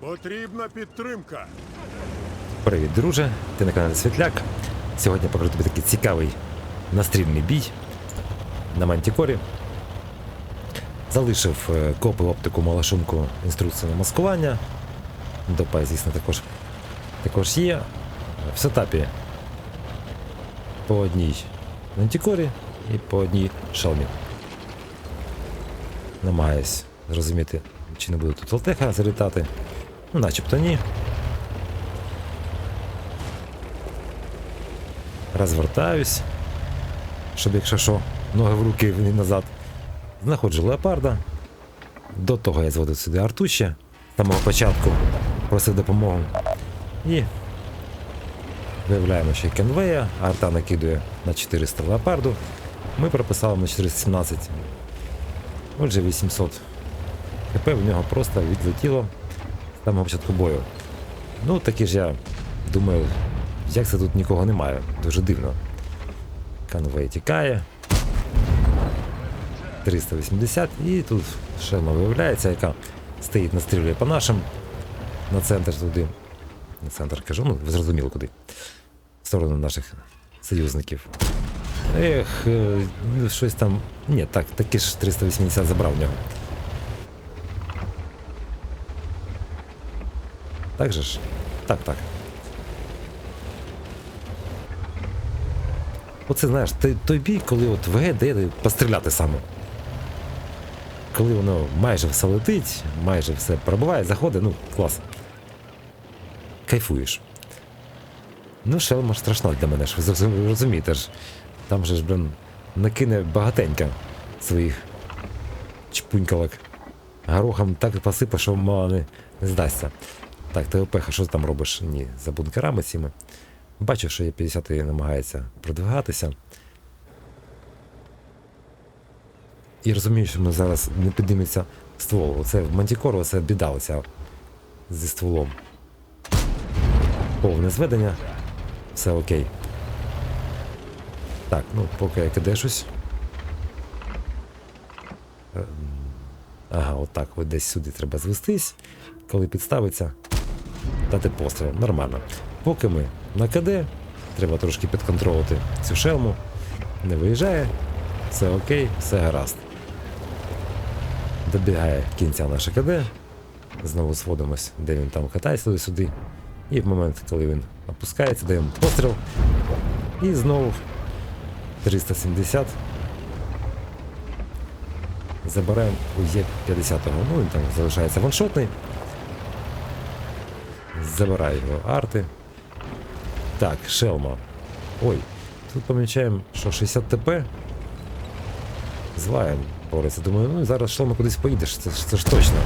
Потрібна підтримка. Привіт, друже! Ти на каналі Світляк. Сьогодні покажу тобі такий цікавий настрільний бій на Мантікорі. Залишив е, копи оптику малашунку інструкцію на маскування. Допай, звісно, також, також є. В сетапі по одній Мантікорі і по одній шалмі. Намагаюсь зрозуміти, чи не буде тут алтеха залітати. Начебто ні. розвертаюсь, щоб якщо що, ноги в руки і назад. Знаходжу леопарда. До того я зводив сюди артуще, з самого початку просив допомогу. І виявляємо, що кенвея, арта накидує на 400 леопарду. Ми прописали на 417. Отже, 800 хп в нього просто відлетіло самого початку бою. Ну, таки ж я думаю, як це тут нікого немає? Дуже дивно. Канвей тікає. 380 і тут шелма виявляється, яка стоїть, настрілює по нашим. На центр туди. На центр кажу, ну ви зрозуміли куди. В сторону наших союзників. Ех, е, ну, щось там. Ні, так, таки ж 380 забрав в нього. Так же ж? Так, так. Оце знаєш, той, той бій, коли от ВГ дає постріляти саме. Коли воно майже все летить, майже все пробиває, заходить, ну, клас. Кайфуєш. Ну, шелма страшна для мене, ж розумієте ж. Там же ж, блин, накине багатенько своїх чпунькалок. Горохом так посипа, що мало не, не здасться. Так, ТВП, що ти там робиш? Ні, за бункерами цими. Бачу, що є 50 намагається продвигатися. І розумію, що ми зараз не підніметься ствол. Оце в Мантікору це біда оця зі стволом. Повне зведення. Все окей. Так, ну поки я кидешусь. Ем, Ага, отак, от десь сюди треба звестись. Коли підставиться, дати постріл. Нормально. Поки ми на КД, треба трошки підконтролити цю шелму. Не виїжджає, все окей, все гаразд. Добігає кінця наша КД. Знову зводимось, де він там катається туди-сюди. І в момент, коли він опускається, даємо постріл. І знову 370. Забираємо у Є50. Ну, він там залишається ваншотний. Забираю його арти. Так, шелма. Ой, тут помічаємо, що 60 ТП. Зваєм бореться. Думаю, ну зараз шелма кудись поїдеш, це, це ж точно.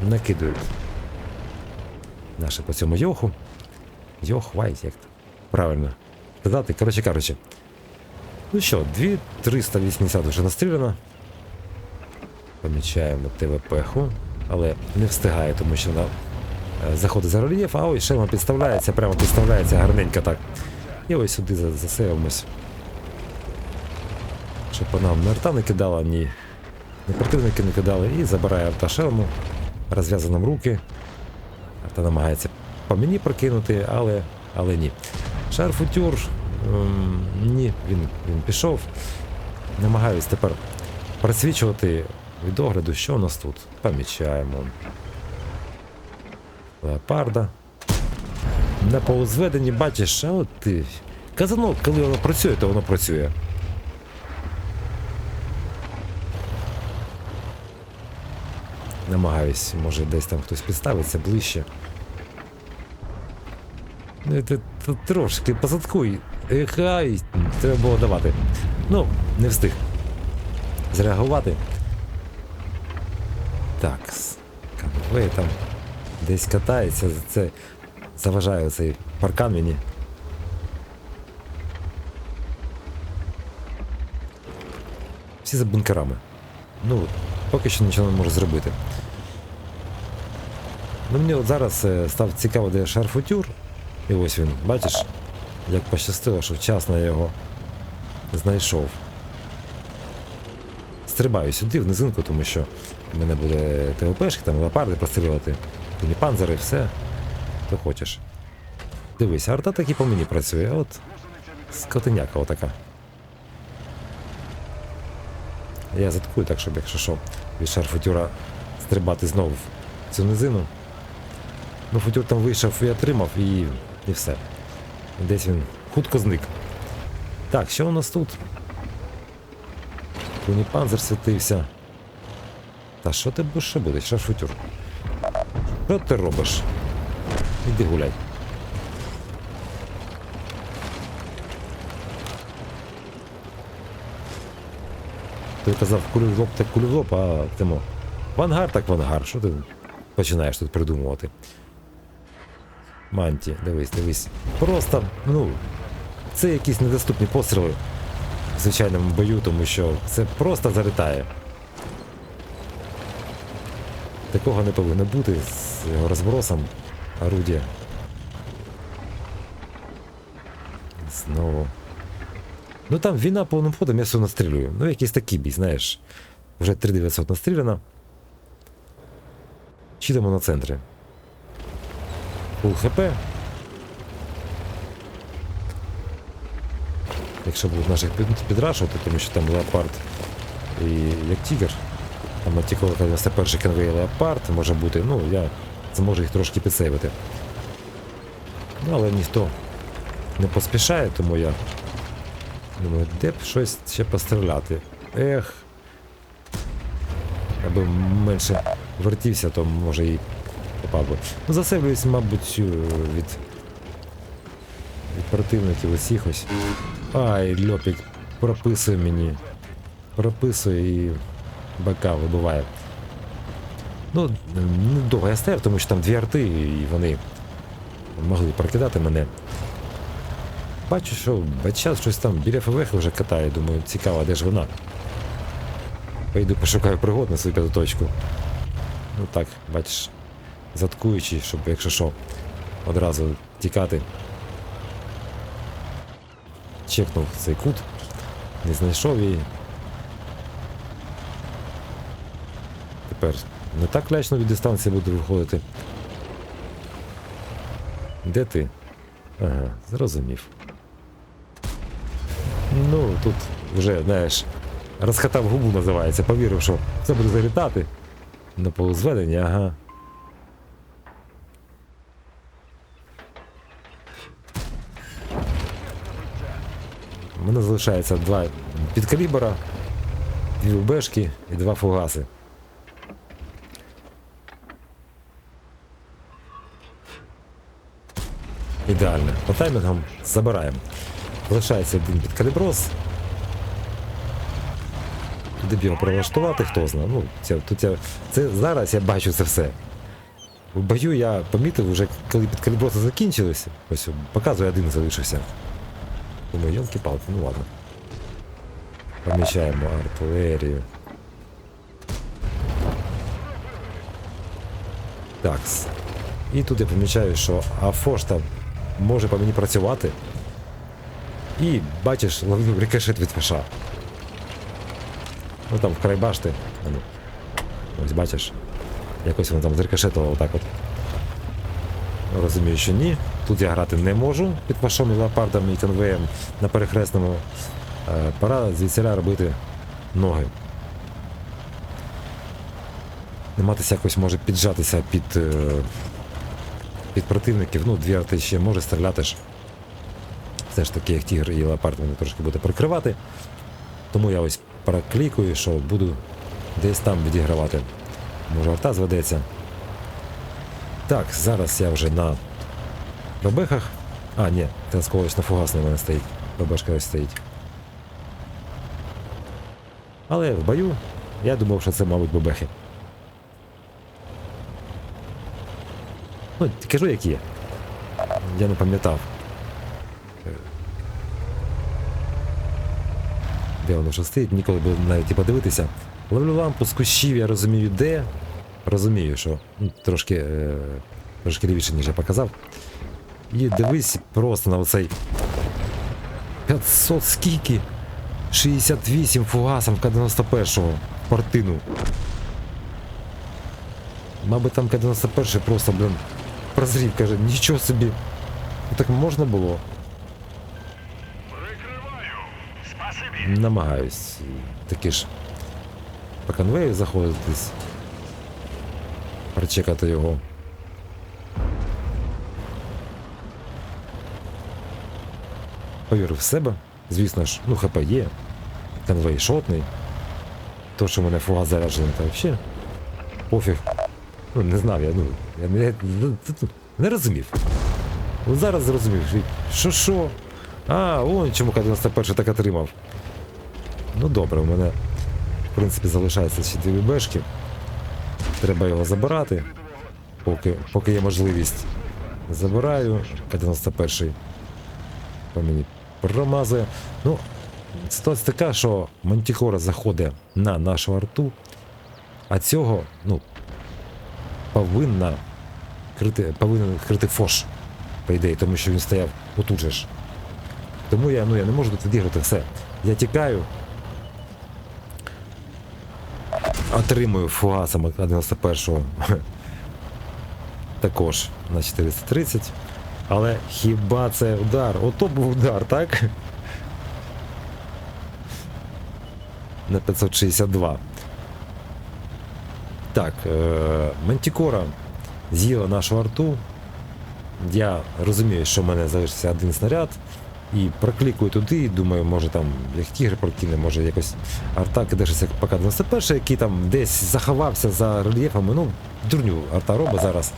Накидують. Наше по цьому йоху. Йох, вайт, як то. Правильно. Сказати, коротше кажучи. Ну що, 2380 вже настріляно. Помічаємо ТВП-ху, але не встигає, тому що вона е, заходить за рельєф, а ось шелма підставляється, прямо підставляється гарненько так. І ось сюди за- засейвимось. Щоб по нам не арта не кидала, ні, ні противники не кидали. І забирає арта шелму, розв'язано руки. Арта намагається по мені прокинути, але, але ні. Шарфутюр. ем, ні, він, він пішов. Намагаюсь тепер просвічувати від огляду, що у нас тут. Помічаємо. Леопарда. На полузведенні бачиш, а от ти. Казанок, коли воно працює, то воно працює. Намагаюсь, може десь там хтось підставиться ближче. Ну, ти, ти трошки посадкуй. Хай, треба було давати. Ну, не встиг. Зреагувати. Так, конвой там десь катається, це заважає цей паркан мені. Всі за бункерами. Ну, поки що нічого не можу зробити. Ну, мені от зараз е, став цікаво, де шарфутюр. І ось він, бачиш, як пощастило, що вчасно я його знайшов. Стрибаю сюди, в низинку, тому що в мене буде ТВПшки, там леопарди пострілювати, панзери, все. Що хочеш. Дивись, арта таки по мені працює, от скотиняка отака. Я заткую так, щоб якщо що, від шарфутюра стрибати знову в цю низину. Ну, футюр там вийшов і отримав, і, і все. Десь він хутко зник. Так, що у нас тут? Панзер світився. Та що ти ще будеш, шарфутюр? Що ти робиш? Іди гуляй. Ти казав кулю в лоб, так кулю в лоб, а тимо. В ангар так в ангар. Що ти починаєш тут придумувати? Манті, дивись, дивись. Просто, ну, це якісь недоступні постріли звичайному бою, тому що це просто залітає. Такого не повинно бути з його розбросом орудія. Знову. Ну там війна повним ходом, я все настрілюю. Ну, якийсь такий бій, знаєш. Вже 3900 настріляно. Читаємо на центрі. Фул ХП. Якщо будуть наших підрашувати, тому що там леопард і як тігр. Там Матікола 91 конвей леопард може бути, ну я зможу їх трошки підсейвити. Ну, але ніхто не поспішає, тому я думаю, де б щось ще постріляти. Ех. Аби менше вертівся, то може і попав би. Ну, засейвлююсь, мабуть, від, від противників усіх ось. Ай, льопік прописує мені. Прописує і БК вибиває. Ну, недовго я стояв, тому що там дві арти, і вони могли прокидати мене. Бачу, що бачат щось там біля ФВХ вже катає, думаю, цікаво, де ж вона. Пойду пошукаю пригод на свою п'яту Ну так, бачиш, заткуючи, щоб якщо що, одразу тікати. Чекнув цей кут, не знайшов її. Тепер не так лячно від дистанції буду виходити. Де ти? Ага, зрозумів. Ну, тут вже, знаєш, розхатав губу називається, повірив, що це буде залітати. На полузведення, ага. У мене залишається два підкалібера, дві УБшки і два фугаси. Ідеально. По таймінгам забираємо. Лишається один підкаліброс. Куди б його прилаштувати, хто знає. Ну, це, тут я, це, зараз я бачу це все. В бою я помітив, вже коли підкаліброси закінчилися, ось показує один залишився. Думаю, йолки палки ну ладно. Помічаємо артилерію. Такс. І тут я помічаю, що Афошта може по мені працювати. І бачиш, ловлю рикошет від фаша. Ну там в край башти. Ну. Ось бачиш. Якось воно там зрикошетило отак от. Розумію, що ні. Тут я грати не можу під фашом і леопардом і конвеєм на перехресному. Е, Пора звідсіля робити ноги. Намагатися якось може піджатися під, е, під противників. Ну, дві арти ще може стріляти ж. Все ж таки, як тігр і леопард мене трошки буде прикривати. Тому я ось проклікую, що буду десь там відігравати. Може арта зведеться. Так, зараз я вже на бабехах. А, ні, на фугасний у мене стоїть. Бабешка ось стоїть. Але в бою я думав, що це, мабуть, бабехи. Ну, кажу, як є. Я не пам'ятав. Де воно вже стоїть, ніколи б навіть і подивитися. Ловлю лампу з кущів, я розумію, де. Розумію, що ну, трошки, е, трошки лівіше, ніж я показав. І дивись просто на оцей 500 скільки? 68 фугасом К-91. шпартину. Мабуть, там К-91 просто, блін, прозрів, каже, нічого собі. Так можна було? Прикриваю. Спасибі. Намагаюсь таки ж по конвею заходитись. Прочекати його. Повірив в себе. Звісно ж, ну ХП є. Конвей шотний. То, що в мене фугас заряджений, то взагалі. Пофіг. Ну, не знав, я, ну, я не, не, не розумів. От зараз зрозумів, що що? А, он чому К-91 так отримав. Ну добре, у мене в принципі залишається ще дві бешки. Треба його забирати, поки, поки є можливість. Забираю. К-91 по мені промазує. Ну, ситуація така, що Мантікора заходить на нашу арту, а цього, ну, повинна крити, повинен крити фош, по ідеї, тому що він стояв отут же ж. Тому я, ну, я не можу тут відіграти все. Я тікаю. Отримую фугасом 91-го. Також на 430. Але хіба це удар? Ото був удар, так? На 562. Так, е- Мантікора з'їла нашу арту. Я розумію, що в мене залишився один снаряд. І проклікую туди, і думаю, може там, як тігр прокине, може якось арта кидешся поки 91 який там десь заховався за рельєфами. Ну, дурню арта робить зараз.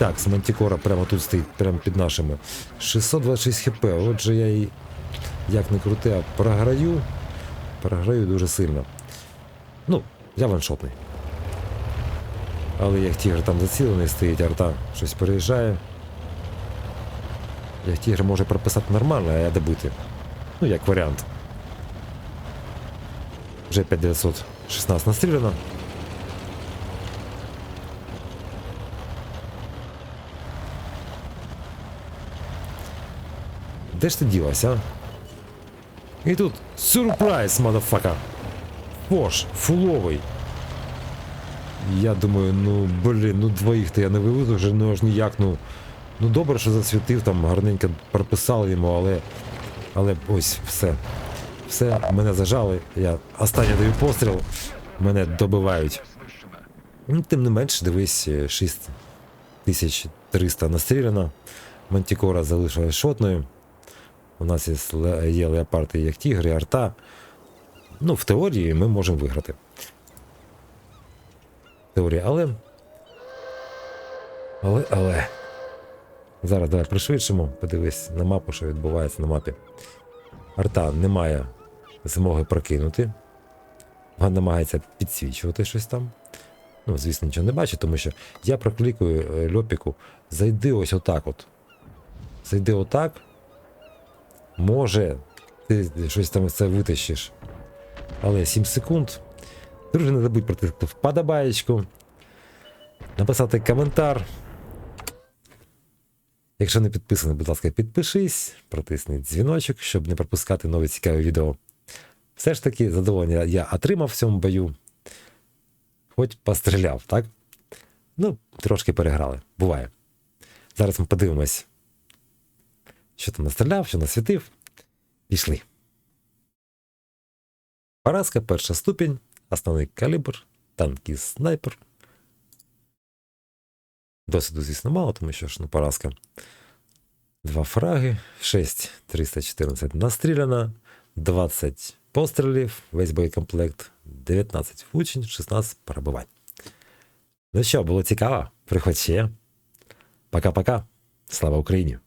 Так, з Мантікора прямо тут стоїть, прямо під нашими. 626 хп. Отже, я її як не крути, а програю. Програю дуже сильно. Ну, я ваншотний. Але як тігр там зацілений стоїть, арта щось переїжджає. Як тігр може прописати нормально, а я добити. Ну, як варіант. Вже 5916 настріляно. Де ж ти ділася, а? І тут сюрприз, мадафака. Фош, фуловий. Я думаю, ну блін, ну двоїх то я не виведу вже ну аж ніяк, ну. Ну добре, що засвітив, там гарненько прописали йому, але. Але ось все. Все, мене зажали. Я останній даю постріл, мене добивають. Ну, тим не менш, дивись, 6300 настріляно. Мантікора залишилась шотною. У нас є, леопарди як тігри, арта. Ну, в теорії ми можемо виграти. В теорії, але. Але, але. Зараз давай пришвидшимо, подивись на мапу, що відбувається на мапі. Арта не має змоги прокинути. Вона намагається підсвічувати щось там. Ну, звісно, нічого не бачу, тому що я проклікую е, льопіку. Зайди ось отак от. Зайди отак. Може, ти щось там це витащиш. Але 7 секунд. Друже, не забудь протиснути вподобаєчку. Написати коментар. Якщо не підписаний, будь ласка, підпишись, протисни дзвіночок, щоб не пропускати нові цікаві відео. Все ж таки, задоволення я отримав в цьому бою. Хоч постріляв, так? Ну, трошки переграли. Буває. Зараз ми подивимось, що там настріляв, що насвітив. Пішли. Поразка перша ступінь, основний калібр, танкіст снайпер. Досвіду, звісно, мало, тому що ж ну, поразка. Два фраги, 6 314 настріляно, 20 пострілів, весь боєкомплект, 19 влучень, 16 перебувань. Ну що, було цікаво? Приходь ще. Пока-пока. Слава Україні!